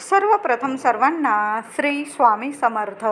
सर्वप्रथम सर्वांना श्री स्वामी समर्थ.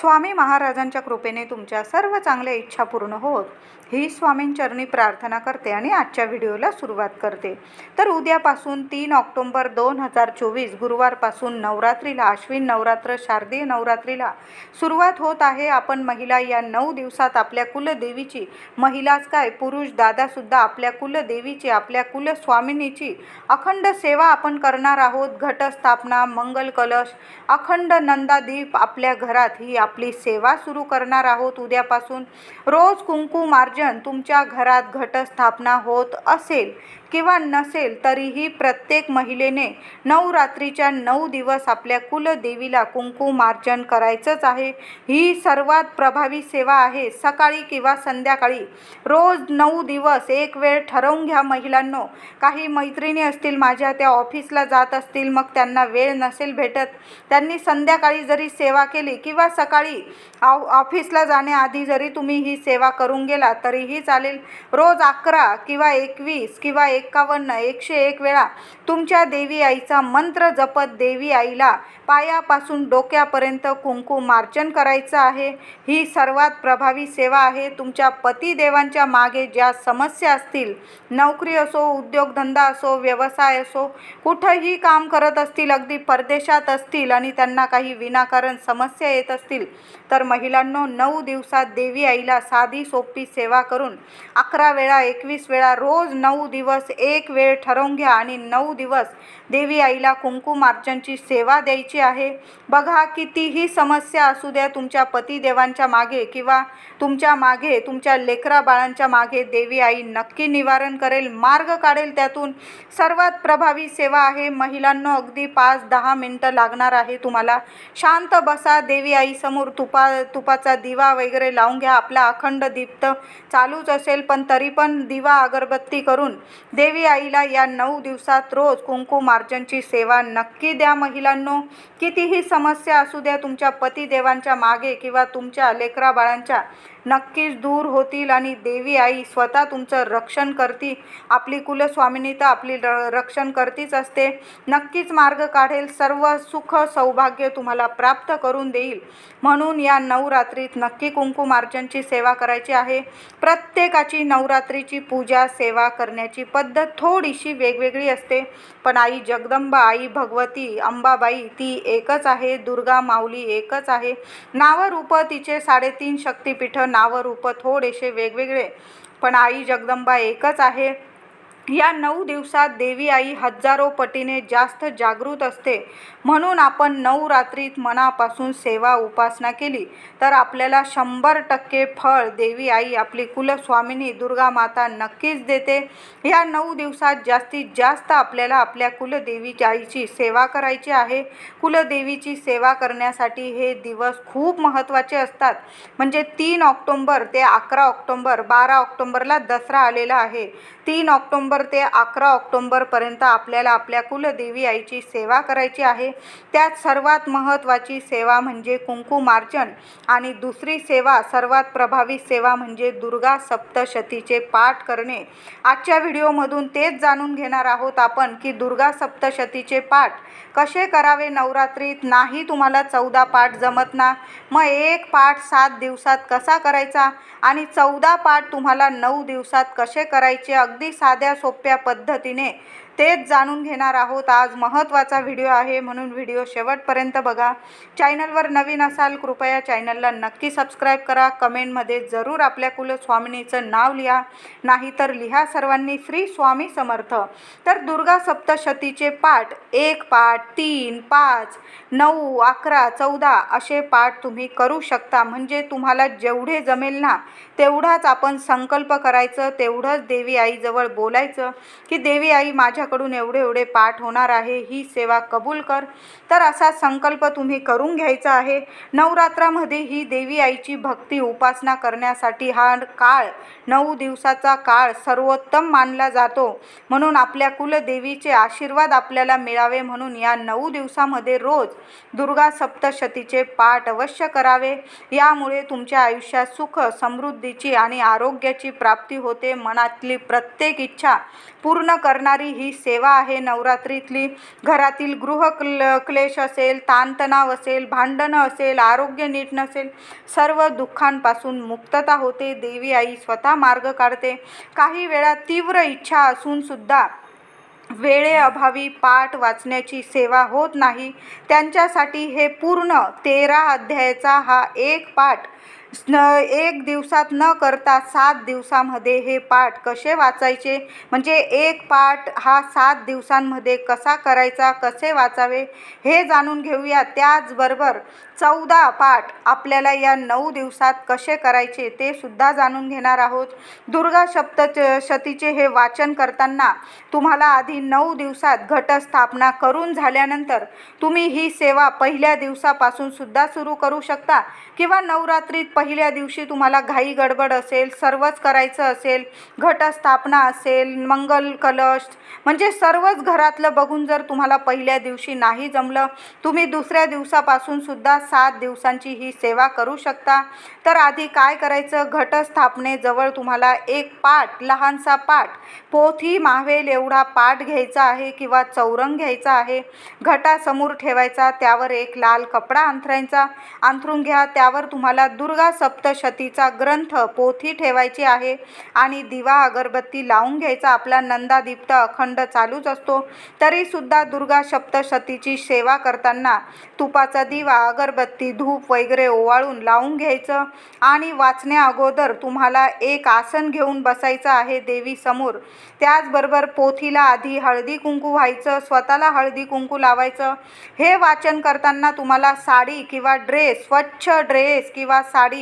स्वामी महाराजांच्या कृपेने तुमच्या सर्व चांगल्या इच्छा पूर्ण होत. ही स्वामींचरणी प्रार्थना करते आणि आजच्या व्हिडिओला सुरुवात करते. तर उद्यापासून तीन ऑक्टोंबर दोन हजार चोवीस गुरुवारपासून नवरात्रीला अश्विन नवरात्र शारदीय नवरात्रीला सुरुवात होत आहे. आपण महिला या नऊ दिवसात आपल्या कुलदेवीची महिलाच काय पुरुष दादासुद्धा आपल्या कुलदेवीची आपल्या कुलस्वामिनीची अखंड सेवा आपण करणार आहोत. घटस्थापना मंगल कलश. अखंड नंदादीप आपल्या घरात. ही आपली सेवा सुरू करणार आहोत उद्यापासून. रोज कुंकू मार्जन तुमच्या घरात घटस्थापना होत असेल. किंवा नसेल तरीही प्रत्येक महिलेने नवरात्रीच्या नऊ दिवस आपल्या कुलदेवीला कुंकू मार्जन करायचंच आहे. ही सर्वात प्रभावी सेवा आहे. सकाळी किंवा संध्याकाळी रोज नऊ दिवस एक वेळ ठरवून घ्या महिलांनो. काही मैत्रिणी असतील माझ्या त्या ऑफिसला जात असतील मग त्यांना वेळ नसेल भेटत. त्यांनी संध्याकाळी जरी सेवा केली किंवा सकाळी ऑफिसला जाण्याआधी जरी तुम्ही ही सेवा करून गेला तरीही चालेल. रोज अकरा किंवा एकवीस किंवा एक एकावन्न एकशे एक वेळा तुमच्या देवी आईचा मंत्र जपत देवी आईला पायापासून डोक्यापर्यंत कुंकू मार्जन करायचं आहे. ही सर्वात प्रभावी सेवा आहे. तुमच्या पतिदेवांच्या मागे ज्या समस्या असतील नोकरी असो उद्योगधंदा असो व्यवसाय असो कुठंही काम करत असतील अगदी परदेशात असतील आणि त्यांना काही विनाकारण समस्या येत असतील तर महिलांनो नऊ दिवसात देवी आईला साधी सोपी सेवा करून अकरा वेळा एकवीस वेळा रोज नऊ दिवस एक वेळ ठरवून घ्या आणि नऊ दिवस देवी आईला कुंकू मार्जनची सेवा द्यायची आहे. बघा कितीही समस्या असू द्या तुमच्या पतिदेवांच्या मागे किंवा तुमच्या मागे तुमच्या लेकरा बाळांच्या मागे देवी आई नक्की निवारण करेल मार्ग काढेल त्यातून. सर्वात प्रभावी सेवा आहे. महिलांनो अगदी पाच दहा मिनटं लागणार आहे तुम्हाला. शांत बसा देवी आईसमोर तुपा तुपाचा दिवा वगैरे लावून घ्या. आपला अखंड दीप्त चालूच असेल पण तरी पण दिवा अगरबत्ती करून देवी आईला या नऊ दिवसात रोज कुंकू मार्जनची सेवा नक्की द्या महिलांनो. कितीही समस्या असू द्या तुमच्या पतिदेवांच्या मागे किंवा तुमच्या लेकराबाळांच्या नक्कीच दूर होतील आणि देवी आई स्वतः तुमचं रक्षण करती आपली कुलस्वामिनी तर आपली र रक्षण करतीच असते. नक्कीच मार्ग काढेल. सर्व सुख सौभाग्य तुम्हाला प्राप्त करून देईल. म्हणून या नवरात्रीत नक्की कुंकुमार्जनची सेवा करायची आहे. प्रत्येकाची नवरात्रीची पूजा सेवा करण्याची पद्धत थोडीशी वेगवेगळी असते. पण आई जगदंबा आई भगवती अंबाबाई ती एकच आहे. दुर्गा माऊली एकच आहे. नावरूप तिचे साडेतीन शक्तिपीठं नावरूप थोडेसे वेगवेगळे. पण आई जगदंबा एकच आहे. या नऊ दिवसात देवी आई हजारो पटीने जास्त जागृत असते. म्हणून आपण नऊ रात्रीत मनापासून सेवा उपासना केली. तर आपल्याला शंभर टक्के फळ देवी आई आपली कुलस्वामिनी दुर्गा माता नक्कीच देते. या नऊ दिवसात जास्तीत जास्त आपल्याला आपल्या कुलदेवीच्या आईची सेवा करायची आहे. कुलदेवीची सेवा करण्यासाठी हे दिवस खूप महत्त्वाचे असतात. म्हणजे तीन ऑक्टोंबर ते अकरा ऑक्टोंबर बारा ऑक्टोंबरला दसरा आलेला आहे. तीन ऑक्टोंबर ते अकरा ऑक्टोंबरपर्यंत आपल्याला आपल्या कुलदेवी आईची सेवा करायची आहे. त्यात सर्वात महत्त्वाची सेवा म्हणजे कुंकू मार्जन आणि दुसरी सेवा सर्वात प्रभावी सेवा म्हणजे दुर्गा सप्तशतीचे पाठ करणे. आजच्या व्हिडिओमधून तेच जाणून घेणार आहोत आपण की दुर्गा सप्तशतीचे पाठ कसे करावे नवरात्रीत? नाही तुम्हाला चौदा पाठ जमत ना? मग एक पाठ सात दिवसात कसा करायचा? आणि चौदा पाठ तुम्हाला नऊ दिवसात कसे करायचे? अगदी साध्या सोप्या पद्धतीने तेच जाणून घेणार आहोत. आज महत्त्वाचा व्हिडिओ आहे. म्हणून व्हिडिओ शेवटपर्यंत बघा. चॅनलवर नवीन असाल कृपया चॅनलला नक्की सबस्क्राईब करा. कमेंटमध्ये जरूर आपल्या कुलस्वामिनीचं नाव लिहा. नाहीतर लिहा सर्वांनी श्री स्वामी समर्थ. तर दुर्गा सप्तशतीचे पाठ एक पाठ तीन पाच नऊ अकरा चौदा असे पाठ तुम्ही करू शकता. म्हणजे तुम्हाला जेवढे जमेल ना तेवढाच आपण संकल्प करायचं तेवढंच देवी आईजवळ बोलायचं की देवी आई माझ्या माझ्याकडून एवढे एवढे पाठ होणार आहे ही सेवा कबूल कर. तर असा संकल्प तुम्ही करून घ्यायचा आहे. नवरात्रामध्ये ही देवी आईची भक्ती उपासना करण्यासाठी हा काळ नऊ दिवसाचा काळ सर्वोत्तम मानला जातो. म्हणून आपल्या कुलदेवीचे आशीर्वाद आपल्याला मिळावे म्हणून या नऊ दिवसामध्ये रोज दुर्गा सप्तशतीचे पाठ अवश्य करावे. यामुळे तुमच्या आयुष्यात सुख समृद्धीची आणि आरोग्याची प्राप्ती होते. मनातली प्रत्येक इच्छा पूर्ण करणारी ही सेवा आहे. नवरात्रीतली घरातील गृह क्ल क्लेश असेल ताणतणाव असेल भांडणं असेल आरोग्य नीट नसेल सर्व दुःखांपासून मुक्तता होते. देवी आई स्वतः मार्ग काढते. काही वेळा तीव्र इच्छा असूनसुद्धा वेळेअभावी पाठ वाचण्याची सेवा होत नाही. त्यांच्यासाठी हे पूर्ण तेरा अध्यायाचा हा एक पाठ न एक दिवसात न करता सात दिवसामध्ये हे पाठ कसे वाचायचे? म्हणजे एक पाठ हा सात दिवसांमध्ये कसा करायचा कसे वाचावे हे जाणून घेऊया. त्याचबरोबर चौदा पाठ आपल्याला या नऊ दिवसात कसे करायचे ते सुद्धा जाणून घेणार आहोत. दुर्गा सप्त शतीचे हे वाचन करताना तुम्हाला आधी नऊ दिवसात घटस्थापना करून झाल्यानंतर तुम्ही ही सेवा पहिल्या दिवसापासून सुद्धा सुरू करू शकता किंवा नवरात्रीत पहिल्या दिवशी तुम्हाला घाई गडबड असेल सर्वच करायचं असेल घटस्थापना असेल मंगल कलश म्हणजे सर्वच घरातलं बघून जर तुम्हाला पहिल्या दिवशी नाही जमलं तुम्ही दुसऱ्या दिवसापासून सुद्धा सात दिवसांची ही सेवा करू शकता. तर आधी काय करायचं? घटस्थापनेजवळ तुम्हाला एक पाठ लहानसा पाठ पोथी मावेल एवढा पाठ घ्यायचा आहे किंवा चौरंग घ्यायचा आहे. घटासमोर ठेवायचा त्यावर एक लाल कपडा अंथरायचा. अंथरून घ्या त्यावर तुम्हाला दुर्गा सप्तशतीचा ग्रंथ पोथी ठेवायची आहे आणि दिवा अगरबत्ती लावून घ्यायचा. आपला नंदादीप्त अखंड चालूच असतो. तरीसुद्धा दुर्गा सप्तशतीची सेवा करताना तुपाचा दिवा अगरबत्ती धूप वगैरे ओवाळून लावून घ्यायचं आणि वाचण्या अगोदर तुम्हाला एक आसन घेऊन बसायचं आहे देवीसमोर त्याचबरोबर पोथीला आधी हळदी कुंकू व्हायचं स्वतःला हळदी कुंकू लावायचं. हे वाचन करताना तुम्हाला साडी किंवा ड्रेस स्वच्छ ड्रेस किंवा साडी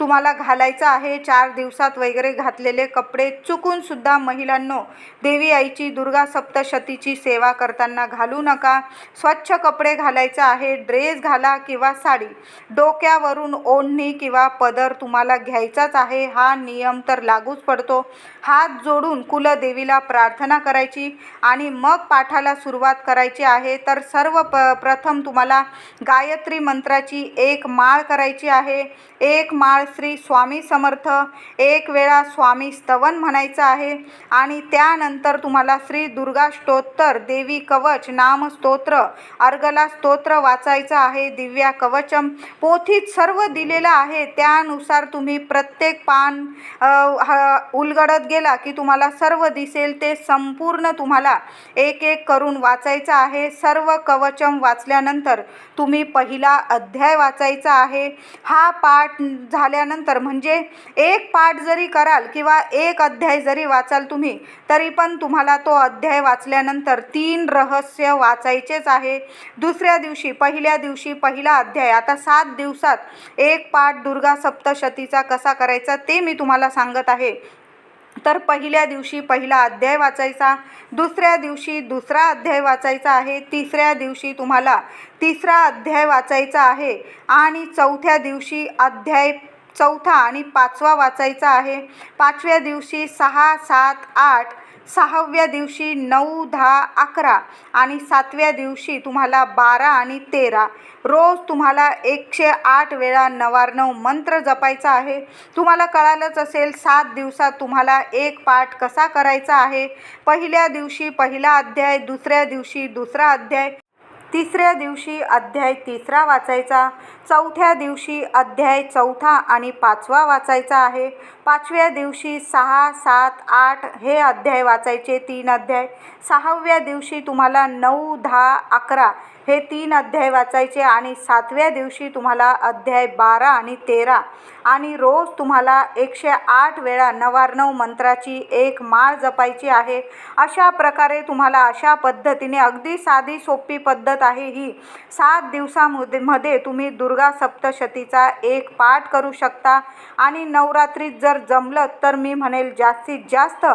तुम्हाला घालायचं आहे चार दिवसात वगैरे घातलेले कपडे चुकूनसुद्धा महिलांनो देवी आईची दुर्गा सप्तशतीची सेवा करताना घालू नका. स्वच्छ कपडे घालायचं आहे ड्रेस घाला किंवा साडी. डोक्यावरून ओढणी किंवा पदर तुम्हाला घ्यायचाच आहे हा नियम तर लागूच पडतो. हात जोडून कुलदेवीला प्रार्थना करायची आणि मग पाठाला सुरुवात करायची आहे. तर सर्व प प्रथम तुम्हाला गायत्री मंत्राची एक माळ करायची आहे. एक माळ श्री स्वामी समर्थ. एक वेळा स्वामी स्तवन म्हणायचं आहे आणि त्यानंतर तुम्हाला श्री दुर्गा स्तोत्तर देवी कवच नाम स्तोत्र अर्गला स्तोत्र वाचायचं आहे दिव्या कवचम. पोथीत सर्व दिलेलं आहे त्यानुसार तुम्ही प्रत्येक पान ह- उलगडत गेला की तुम्हाला सर्व दिसेल ते संपूर्ण तुम्हाला एक एक करून वाचायचं आहे. सर्व कवचम वाचल्यानंतर तुम्ही पहिला अध्याय वाचायचा आहे. हा पाठ झाल्या झाल्यानंतर म्हणजे एक पाठ जरी कराल किंवा एक अध्याय जरी वाचाल तुम्ही तरी पण तुम्हाला तो अध्याय वाचल्यानंतर तीन रहस्य वाचायचेच आहे. दुसऱ्या दिवशी पहिल्या दिवशी पहिला अध्याय आता सात दिवसात एक पाठ दुर्गा सप्तशतीचा कसा करायचा ते मी तुम्हाला सांगत आहे. तर पहिल्या दिवशी पहिला अध्याय वाचायचा दुसऱ्या दिवशी दुसरा अध्याय वाचायचा आहे तिसऱ्या दिवशी तुम्हाला तिसरा अध्याय वाचायचा आहे आणि चौथ्या दिवशी अध्याय चौथा आणि पाचवा वाचायचा आहे. पाचव्या दिवशी सहा सात आठ सहाव्या दिवशी नऊ दहा अकरा आणि सातव्या दिवशी तुम्हाला बारा आणि तेरा. रोज तुम्हाला एकशे आठ वेळा नवार्णव मंत्र जपायचा आहे. तुम्हाला कळालंच असेल सात दिवसात तुम्हाला एक पाठ कसा करायचा आहे. पहिल्या दिवशी पहिला अध्याय दुसऱ्या दिवशी दुसरा अध्याय. तिसऱ्या दिवशी अध्याय तिसरा वाचायचा. चौथ्या दिवशी अध्याय चौथा आणि पाचवा वाचायचा आहे. पाचव्या दिवशी सहा सात आठ हे अध्याय वाचायचे तीन अध्याय. सहाव्या दिवशी तुम्हाला नऊ दहा अकरा हे तीन अध्याय वाचायचे आणि सातव्या दिवशी तुम्हाला अध्याय बारा आणि तेरा आणि रोज तुम्हाला एकशे आठ वेळा नवार्णव मंत्राची एक माळ जपायची आहे. अशा प्रकारे तुम्हाला अशा पद्धतीने अगदी साधी सोपी पद्धत आहे ही. सात दिवसामध्ये मध्ये तुम्ही दुर्गा सप्तशतीचा एक पाठ करू शकता आणि नवरात्रीत जर जमलं तर मी म्हणेल जास्तीत जास्त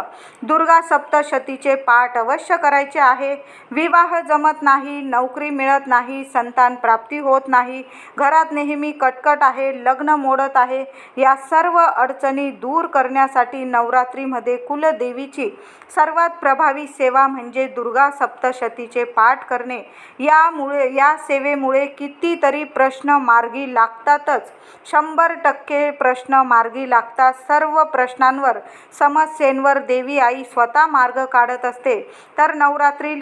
दुर्गा सप्तशतीचे पाठ अवश्य करायचे आहे. विवाह जमत नाही नोकरी मिळत नाही संतान प्राप्ती होत नाही. घरात नेहमी कटकट आहे लग्न मोडत आहे. या सर्व अडचणी दूर करण्यासाठी नवरात्रीमध्ये कुलदेवीची सर्वात प्रभावी सेवा म्हणजे दुर्गा सप्तशतीचे पाठ करणे. यामुळे या सेवेमुळे कितीतरी प्रश्न मार्गी लागतातच. शंभर टक्के प्रश्न मार्गी लागतात सर्व प्रश्नांवर समस्येंवर देवी आई स्वतः मार्ग काढत असते. तर नवरात्री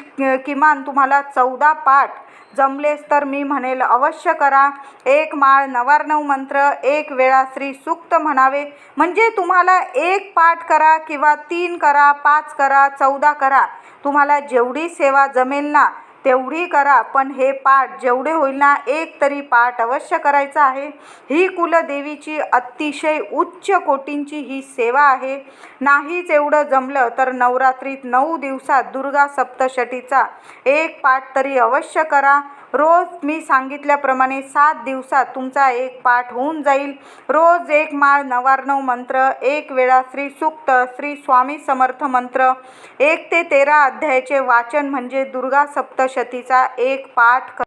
किमान तुम्हाला चौदा पाठ जमलेस तर मी म्हणेल अवश्य करा. एक माळ नवार्णव मंत्र एक वेळा श्री सूक्त म्हणावे. म्हणजे तुम्हाला एक पाठ करा किंवा तीन करा पाच करा चौदा करा. तुम्हाला जेवढी सेवा जमेल ना तेवढी करा पण हे पाठ जेवढे होईल ना एक तरी पाठ अवश्य करायचा आहे. ही कुलदेवीची अतिशय उच्च कोटींची ही सेवा आहे. नाहीच एवढं जमलं तर नवरात्रीत नऊ दिवसात दुर्गा सप्तशतीचा एक पाठ तरी अवश्य करा. रोज मी सांगितल्याप्रमाणे सात दिवसात तुमचा एक पाठ होऊन जाईल. रोज एक माळ नवार्णव मंत्र एक वेळा श्री सुक्त श्री स्वामी समर्थ मंत्र एक ते तेरा अध्यायाचे वाचन म्हणजे दुर्गा सप्तशतीचा एक पाठ कर.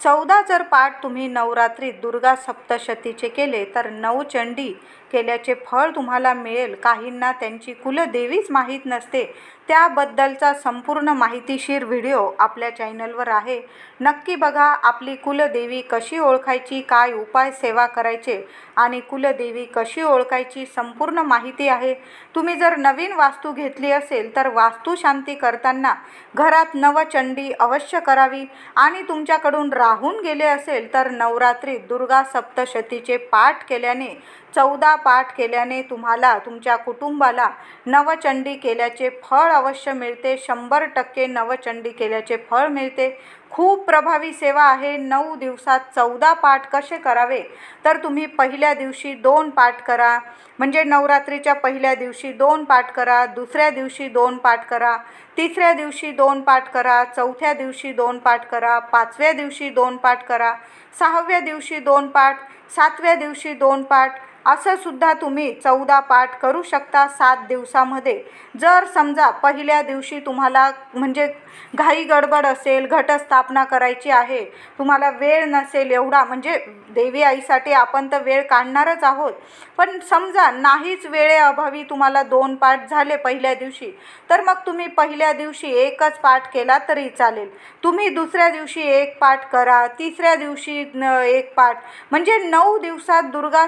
चौदा जर पाठ तुम्ही नवरात्रीत दुर्गा सप्तशतीचे केले तर नवचंडी केल्याचे फळ तुम्हाला मिळेल. काहींना त्यांची कुलदेवीच माहीत नसते. त्याबद्दलचा संपूर्ण माहितीशीर व्हिडिओ आपल्या चॅनलवर आहे. नक्की बघा आपली कुलदेवी कशी ओळखायची काय उपाय सेवा करायचे आणि कुलदेवी कशी ओळखायची संपूर्ण माहिती आहे. तुम्ही जर नवीन वास्तू घेतली असेल तर वास्तुशांती करताना घरात नवचंडी अवश्य करावी आणि तुमच्याकडून राहून गेले असेल तर नवरात्रीत दुर्गा सप्तशतीचे पाठ केल्याने चौदा पाठ केल्याने तुम्हाला तुमच्या कुटुंबाला नवचंडी केल्याचे फळ अवश्य मिळते. शंभर टक्के नवचंडी केल्याचे फळ मिळते. खूप प्रभावी सेवा आहे. नऊ दिवसात चौदा पाठ कसे करावे? तर तुम्ही पहिल्या दिवशी दोन पाठ करा. म्हणजे नवरात्रीच्या पहिल्या दिवशी दोन पाठ करा दुसऱ्या दिवशी दोन पाठ करा तिसऱ्या दिवशी दोन पाठ करा चौथ्या दिवशी दोन पाठ करा पाचव्या दिवशी दोन पाठ करा सहाव्या दिवशी दोन पाठ सातव्या दिवशी दोन पाठ असं सुद्धा तुम्ही चौदा पाठ करू शकता सात दिवसामध्ये. जर समजा पहिल्या दिवशी तुम्हाला म्हणजे घाई गडबड असेल घटस्थापना करायची आहे तुम्हाला वेळ नसेल एवढा म्हणजे देवी आईसाठी आपण तर वेळ काढणारच आहोत. पण समजा नाहीच वेळेअभावी तुम्हाला दोन पाठ झाले पहिल्या दिवशी तर मग तुम्ही पहिल्या दिवशी एकच पाठ केला तरी चालेल. तुम्ही दुसऱ्या दिवशी एक पाठ करा तिसऱ्या दिवशी न एक पाठ. म्हणजे नऊ दिवसात दुर्गा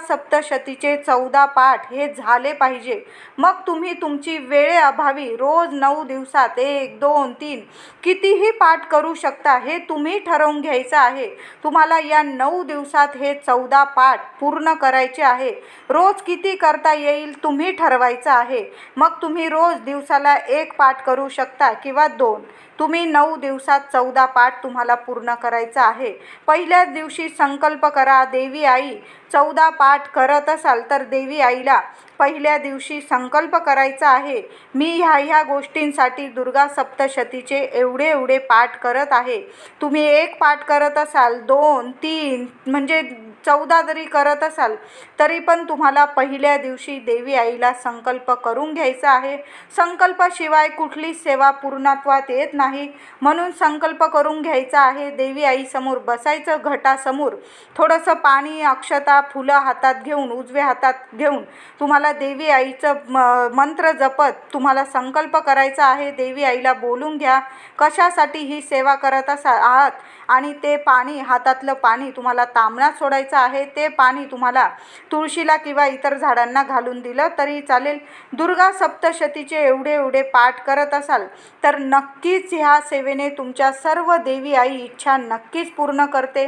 सप्तशतीचे चौदा पाठ हे झाले पाहिजे. मग तुम्ही तुमची वेळेअभावी रोज नऊ दिवसात एक दोन तीन कितीही पाठ करू शकता हे तुम्ही ठरवून घ्यायचं आहे. तुम्हाला या नऊ दिवसात हे चौदा पाठ पूर्ण करायचे आहे. रोज किती करता येईल तुम्ही ठरवायचं आहे. मग तुम्ही रोज दिवसाला एक पाठ करू शकता किंवा दोन. तुम्ही नऊ दिवसात चौदा पाठ तुम्हाला पूर्ण करायचा आहे. पहिल्याच दिवशी संकल्प करा देवी आई चौदा पाठ करत असाल तर देवी आईला पहिल्या दिवशी संकल्प करायचा आहे. मी ह्या ह्या गोष्टींसाठी दुर्गा सप्तशतीचे एवढे एवढे पाठ करत आहे. तुम्ही एक पाठ करत असाल दोन तीन म्हणजे चौदा जरी करत असाल तरी पण तुम्हाला पहिल्या दिवशी देवी आईला संकल्प करून घ्यायचा आहे. संकल्पाशिवाय कुठलीच सेवा पूर्णत्वात येत नाही. म्हणून संकल्प करून घ्यायचा आहे. देवी आईसमोर बसायचं घटासमोर थोडंसं पाणी अक्षता फुलं हातात घेऊन उजव्या हातात घेऊन तुम्हाला देवी आईचं म मंत्र जपत तुम्हाला संकल्प करायचा आहे. देवी आईला बोलून घ्या कशासाठी ही सेवा करत असा आहात? आणि ते पाणी हातातलं पाणी तुम्हाला तांबण्यात सोडायचं आहे ते पाणी तुम्हाला तुळशीला किंवा इतर झाडांना घालून दिलं तरी चालेल. दुर्गा सप्तशतीचे एवढे एवढे पाठ करत असाल तर नक्कीच ह्या सेवेने तुमच्या सर्व देवी आई इच्छा नक्कीच पूर्ण करते.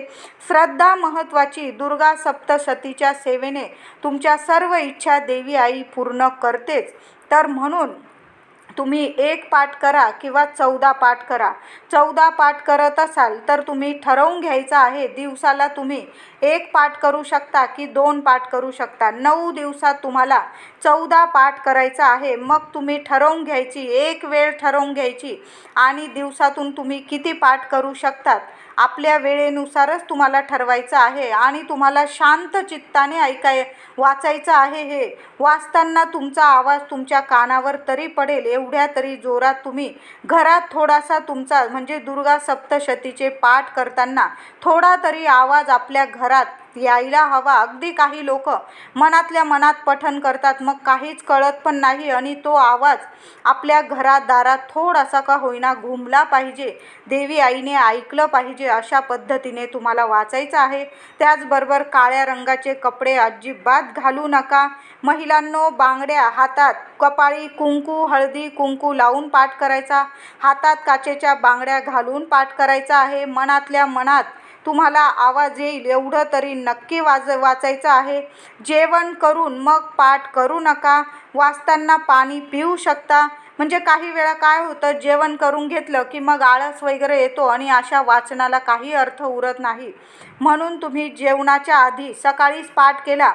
श्रद्धा महत्त्वाची दुर्गा सप्तशतीच्या सेवेने तुमच्या सर्व इच्छा देवी आई पूर्ण करतेच. तर म्हणून तुम्ही एक पाठ करा किंवा चौदा पाठ करा. चौदा पाठ करत असाल तर तुम्ही ठरवून घ्यायचं आहे दिवसाला तुम्ही एक पाठ करू शकता की दोन पाठ करू शकता. नऊ दिवसात तुम्हाला चौदा पाठ करायचा आहे. मग तुम्ही ठरवून घ्यायची एक वेळ ठरवून घ्यायची आणि दिवसातून तुम्ही किती पाठ करू शकतात? आपल्या वेळेनुसारच तुम्हाला ठरवायचं आहे आणि तुम्हाला शांत चित्ताने ऐकाय वाचायचं आहे हे. वाचताना तुमचा आवाज तुमच्या कानावर तरी पडेल एवढ्या तरी जोरात तुम्ही घरात थोडासा तुमचा म्हणजे दुर्गा सप्तशतीचे पाठ करताना थोडा तरी आवाज आपल्या घरात यायला हवा. अगदी काही लोक मनातल्या मनात पठण करतात. मग काहीच कळत पण नाही आणि तो आवाज आपल्या घरात दारात थोडासा का होईना घुमला पाहिजे. देवी आईने ऐकलं पाहिजे अशा पद्धतीने तुम्हाला वाचायचं आहे. त्याचबरोबर काळ्या रंगाचे कपडे अजिबात घालू नका. महिलांनो बांगड्या हातात कपाळी कुंकू हळदी कुंकू लावून पाठ करायचा. हातात काचेच्या बांगड्या घालून पाठ करायचा आहे. मनातल्या मनात तुम्हाला आवाज येईल एवढं तरी नक्की वाज वाचायचं आहे. जेवण करून मग पाठ करू नका. वाचताना पाणी पिऊ शकता. म्हणजे काही वेळा काय होतं जेवण करून घेतलं की मग आळस वगैरे येतो आणि अशा वाचनाला काही अर्थ उरत नाही. म्हणून तुम्ही जेवणाच्या आधी सकाळीच पाठ केला.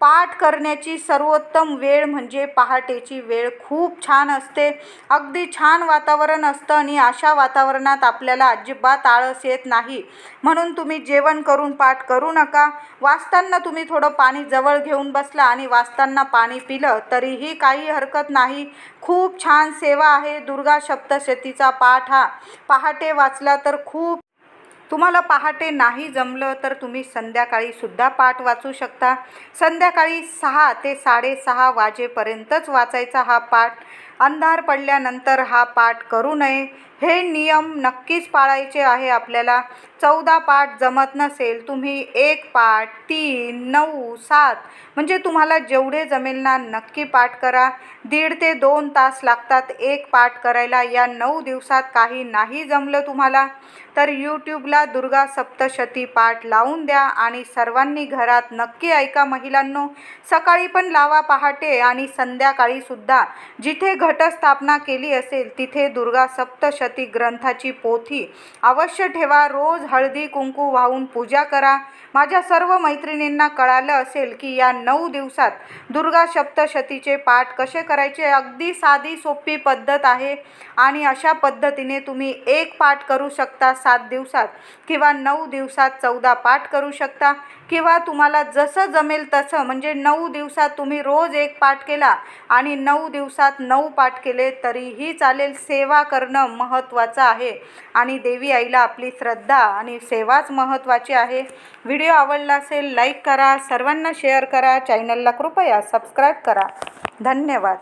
पाठ करण्याची सर्वोत्तम वेळ म्हणजे पहाटेची वेळ. खूप छान असते. अगदी छान वातावरण असतं आणि अशा वातावरणात आपल्याला अजिबात आळस येत नाही. म्हणून तुम्ही जेवण करून पाठ करू नका. वाचताना तुम्ही थोडं पाणी जवळ घेऊन बसला आणि वाचताना पाणी पिलं तरीही काही हरकत नाही. खूप छान सेवा आहे दुर्गा सप्तशतीचा पाठ हा. पहाटे वाचला तर खूप तुम्हाला पहाटे नाही जमलं तर तुम्ही संध्याकाळीसुद्धा पाठ वाचू शकता. संध्याकाळी सहा ते साडेसहा वाजेपर्यंतच वाचायचा हा पाठ. अंधार पडल्यानंतर हा पाठ करू नये. हे नियम नक्कीच पाळायचे आहे आपल्याला. चौदा पाठ जमत नसेल तुम्ही एक पाठ तीन नऊ सात म्हणजे तुम्हाला जेवढे जमेल ना नक्की पाठ करा. दीड ते दोन तास लागतात एक पाठ करायला. या नऊ दिवसात काही नाही जमलं तुम्हाला तर यूट्यूबला दुर्गा सप्तशती पाठ लावून द्या आणि सर्वांनी घरात नक्की ऐका महिलांनो. सकाळी पण लावा पहाटे आणि संध्याकाळीसुद्धा जिथे घटस्थापना केली असेल तिथे दुर्गा सप्तशती ग्रंथाची पोथी. अवश्य ठेवा. रोज हळदी कुंकू वाहून पूजा करा. माझ्या सर्व मैत्रिणींना कळालं असेल की या नऊ दिवसात दुर्गा सप्तशतीचे पाठ कसे करायचे अगदी साधी सोपी पद्धत आहे आणि अशा पद्धतीने तुम्ही एक पाठ करू शकता सात दिवसात किंवा नऊ दिवसात चौदा पाठ करू शकता किंवा तुम्हाला जसं जमेल तसं म्हणजे नऊ दिवसात तुम्ही रोज एक पाठ केला आणि नऊ दिवसात नऊ पाठ केले तरीही चालेल. सेवा करणं महत्त्वाचं आहे आणि देवी आईला आपली श्रद्धा आणि सेवाच महत्त्वाची आहे. व्हिडिओ व्हिडिओ आवडला असेल लाईक करा. सर्वांना शेअर करा. चॅनलला कृपया सबस्क्राईब करा. धन्यवाद.